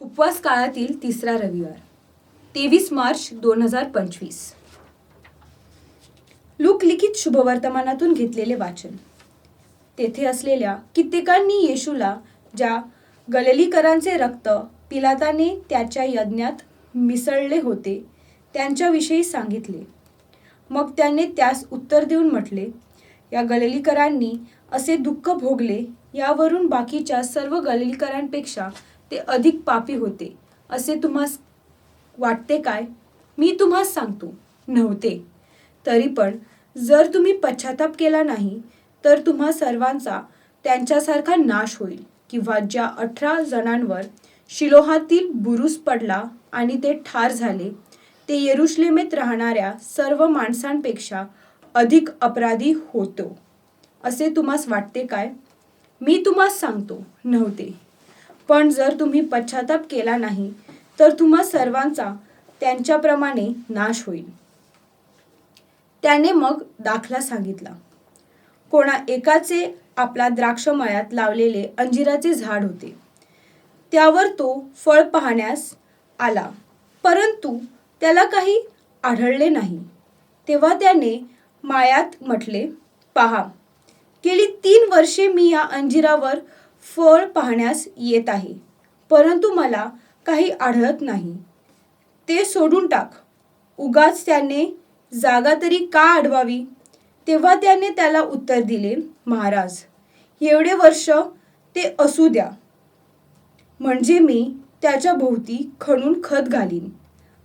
उपवास काळातील तिसरा रविवार तेवीस मार्च दोन हजार पंचवीस. लोकलिखित शुभवर्तमानातून घेतलेले वाचन. तेथे असलेल्या कित्येकांनी येशूला ज्या गललीकरांचे रक्त पिलाताने त्याच्या यज्ञात मिसळले होते त्यांच्याविषयी सांगितले. मग त्याने त्यास उत्तर देऊन म्हटले या गललीकरांनी असे दुःख भोगले यावरून बाकीच्या सर्व गललीकरांपेक्षा ते अधिक पापी होते. असे तुम्हास वाटते काय? मी तुम्हास सांगतो नव्हते. तरी पण जर तुम्ही पश्चाताप केला नाही तर तुम्हा सर्वांचा त्यांच्यासारखा नाश होईल किंवा ज्या अठरा जणांवर शिलोहातील बुरुस पडला आणि ते ठार झाले ते येरुश्लेमेत राहणाऱ्या सर्व माणसांपेक्षा अधिक अपराधी होतो. असे तुम्हास वाटते काय? मी तुम्हास सांगतो नव्हते. पण जर तुम्ही पश्चाताप केला नाही तर तुम्हा सर्वांचा त्यांच्याप्रमाणे नाश होईल. त्याने मग दाखला सांगितला. कोणा एकाचे आपला द्राक्षमळ्यात लावलेले अंजिराचे झाड होते. त्यावर तो फळ पाहण्यास आला परंतु त्याला काही आढळले नाही. तेव्हा त्याने मायात म्हटले पहा गेली तीन वर्षे मी या अंजिरावर फळ पाहण्यास येत आहे. परंतु मला काही आढळत नाही. ते सोडून टाक. उगाच त्याने जागा तरी का अडवावी? तेव्हा त्याने त्याला उत्तर दिले महाराज एवढे वर्ष ते असू द्या. म्हणजे मी त्याच्या भोवती खणून खत घालीन.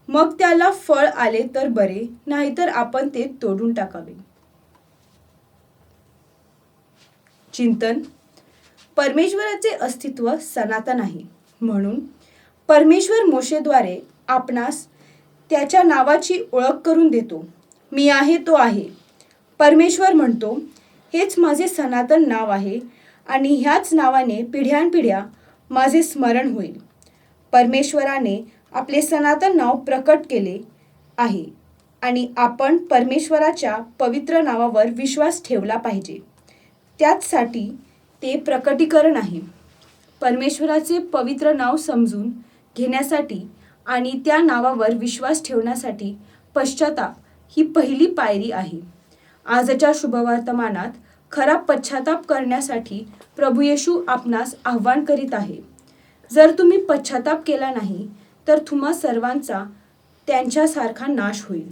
मग त्याला फळ आले तर बरे नाहीतर आपण ते तोडून टाकावे. चिंतन परमेश्वराचे अस्तित्व सनातन आहे म्हणून परमेश्वर मोशेद्वारे आपणास त्याच्या नावाची ओळख करून देतो. मी आहे तो आहे. परमेश्वर म्हणतो हेच माझे सनातन नाव आहे आणि ह्याच नावाने पिढ्यानपिढ्या माझे स्मरण होईल. परमेश्वराने आपले सनातन नाव प्रकट केले आहे आणि आपण परमेश्वराच्या पवित्र नावावर विश्वास ठेवला पाहिजे. त्याचसाठी ते प्रकटीकरण आहे. परमेश्वराचे पवित्र नाव समजून घेण्यासाठी आणि त्या नावावर विश्वास ठेवण्यासाठी पश्चाताप ही पहिली पायरी आहे. आजच्या शुभवर्तमानात खरा पश्चाताप करण्यासाठी प्रभू येशू आपणास आव्हान करीत आहे. जर तुम्ही पश्चाताप केला नाही तर तुम्हा सर्वांचा त्यांच्यासारखा नाश होईल.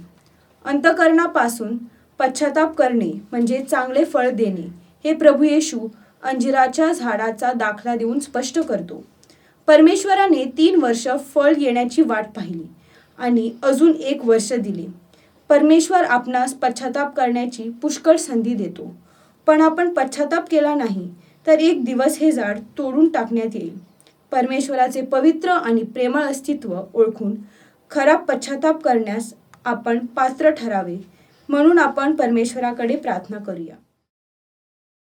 अंतकरणापासून पश्चाताप करणे म्हणजे चांगले फळ देणे हे प्रभू येशू अंजिराच्या झाडाचा दाखला देऊन स्पष्ट करतो. परमेश्वराने तीन वर्ष फळ येण्याची वाट पाहिली आणि अजून एक वर्ष दिले. परमेश्वर आपणास पश्चाताप करण्याची पुष्कळ संधी देतो. पण आपण पश्चाताप केला नाही तर एक दिवस हे झाड तोडून टाकण्यात येईल. परमेश्वराचे पवित्र आणि प्रेमळ अस्तित्व ओळखून खरा पश्चाताप करण्यास आपण पात्र ठरावे म्हणून आपण परमेश्वराकडे प्रार्थना करूया.